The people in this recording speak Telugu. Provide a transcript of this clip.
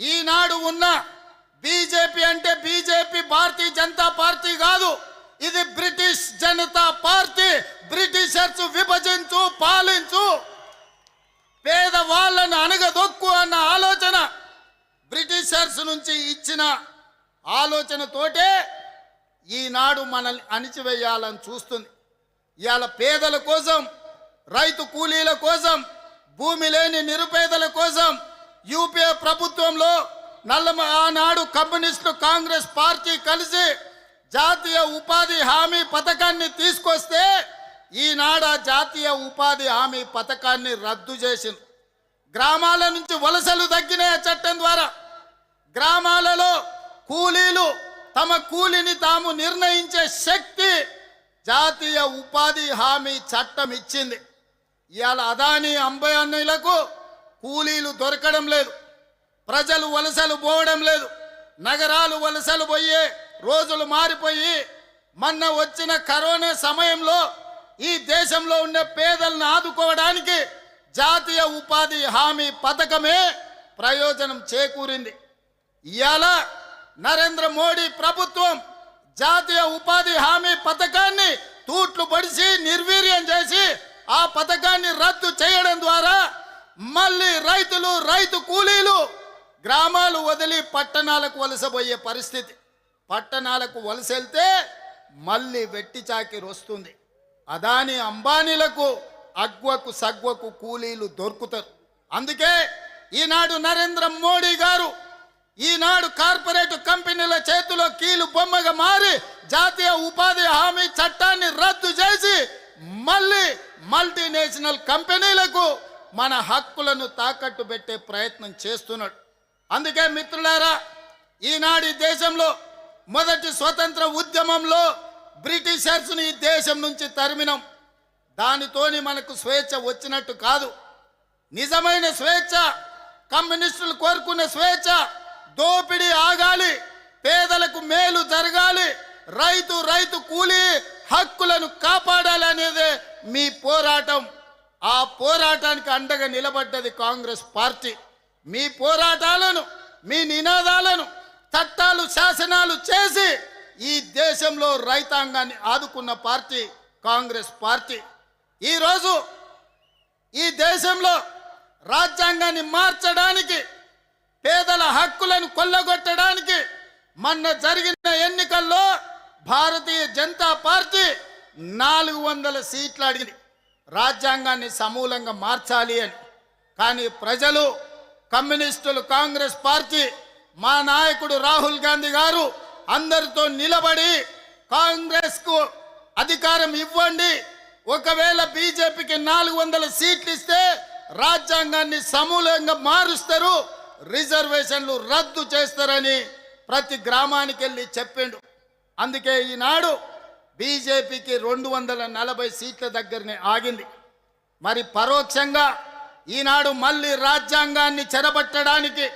ఈనాడు ఉన్న బీజేపీ అంటే బీజేపీ భారతీయ జనతా పార్టీ కాదు. ఇది బ్రిటిష్ జనతా పార్టీ. బ్రిటిషర్స్ విభజించు పాలించు. పేదవాళ్ళను అనగదొక్కు అన్న ఆలోచన బ్రిటిషర్స్ నుంచి ఇచ్చిన ఆలోచనతోటే ఈనాడు మనల్ని అణిచివేయాలని చూస్తుంది. ఇవాళ పేదల కోసం రైతు కూలీల కోసం భూమి లేని నిరుపేదల కోసం యూపీఏ ప్రభుత్వంలో నల్లమ ఆనాడు కమ్యూనిస్టు కాంగ్రెస్ పార్టీ కలిసి జాతీయ ఉపాధి హామీ పథకాన్ని తీసుకొస్తే ఈనాడు జాతీయ ఉపాధి హామీ పథకాన్ని రద్దు చేసింది. గ్రామాల నుంచి వలసలు తగ్గినాయి ఆ చట్టం ద్వారా. గ్రామాలలో కూలీలు తమ కూలిని తాము నిర్ణయించే శక్తి జాతీయ ఉపాధి హామీ చట్టం ఇచ్చింది. ఇవాళ అదాని అంబానీలకు కూలీలు దొరకడం లేదు. ప్రజలు వలసలు పోవడం లేదు. నగరాలు వలసలు పోయి రోజులు మారిపోయి మొన్న వచ్చిన కరోనా సమయంలో ఈ దేశంలో ఉండే పేదలను ఆదుకోవడానికి జాతీయ ఉపాధి హామీ పథకమే ప్రయోజనం చేకూరింది. ఇవాళ నరేంద్ర మోడీ ప్రభుత్వం జాతీయ ఉపాధి హామీ పథకాన్ని తూట్లు పడిసి నిర్వీర్యం చేసి ఆ పథకాన్ని మళ్ళీ రైతులు రైతు కూలీలు గ్రామాలు వదిలి పట్టణాలకు వలసపోయే పరిస్థితి. పట్టణాలకు వలస వెళ్తే మళ్ళీ వెట్టి చాకిరి వస్తుంది. అదాని అంబానీలకు అగ్వకు సగ్వకు కూలీలు దొరుకుతారు. అందుకే ఈనాడు నరేంద్ర మోడీ గారు ఈనాడు కార్పొరేట్ కంపెనీల చేతిలో కీలు బొమ్మగా మారి జాతీయ ఉపాధి హామీ చట్టాన్ని రద్దు చేసి మళ్ళీ మల్టీనేషనల్ కంపెనీలకు మన హక్కులను తాకట్టు పెట్టే ప్రయత్నం చేస్తున్నాడు. అందుకే మిత్రులారా ఈనాడు దేశంలో మొదటి స్వతంత్ర ఉద్యమంలో బ్రిటిషర్స్ని ఈ దేశం నుంచి తరిమినాం. దానితోని మనకు స్వేచ్ఛ వచ్చినట్టు కాదు. నిజమైన స్వేచ్ఛ కమ్యూనిస్టులు కోరుకున్న స్వేచ్ఛ దోపిడీ ఆగాలి పేదలకు మేలు జరగాలి రైతు రైతు కూలి హక్కులను కాపాడాలి అనేదే మీ పోరాటం. ఆ పోరాటానికి అండగా నిలబడ్డది కాంగ్రెస్ పార్టీ. మీ పోరాటాలను మీ నినాదాలను చట్టాలు శాసనాలు చేసి ఈ దేశంలో రైతాంగాన్ని ఆదుకున్న పార్టీ కాంగ్రెస్ పార్టీ. ఈరోజు ఈ దేశంలో రాజ్యాంగాన్ని మార్చడానికి పేదల హక్కులను కొల్లగొట్టడానికి మొన్న జరిగిన ఎన్నికల్లో భారతీయ జనతా పార్టీ నాలుగు వందల సీట్లు అడిగింది. రాజ్యాంగాన్ని సమూలంగా మార్చాలి అని. కానీ ప్రజలు కమ్యూనిస్టులు కాంగ్రెస్ పార్టీ మా నాయకుడు రాహుల్ గాంధీ గారు అందరితో నిలబడి కాంగ్రెస్కు అధికారం ఇవ్వండి. ఒకవేళ బీజేపీకి నాలుగు వందల సీట్లు ఇస్తే రాజ్యాంగాన్ని సమూలంగా మారుస్తారు. రిజర్వేషన్లు రద్దు చేస్తారని ప్రతి గ్రామానికి వెళ్ళి చెప్పిండు. అందుకే ఈనాడు బీజేపీకి రెండు వందల నలభై సీట్ల దగ్గరనే ఆగింది. మరి పరోక్షంగా ఈనాడు మళ్ళీ రాజ్యాంగాన్ని చెరబట్టడానికి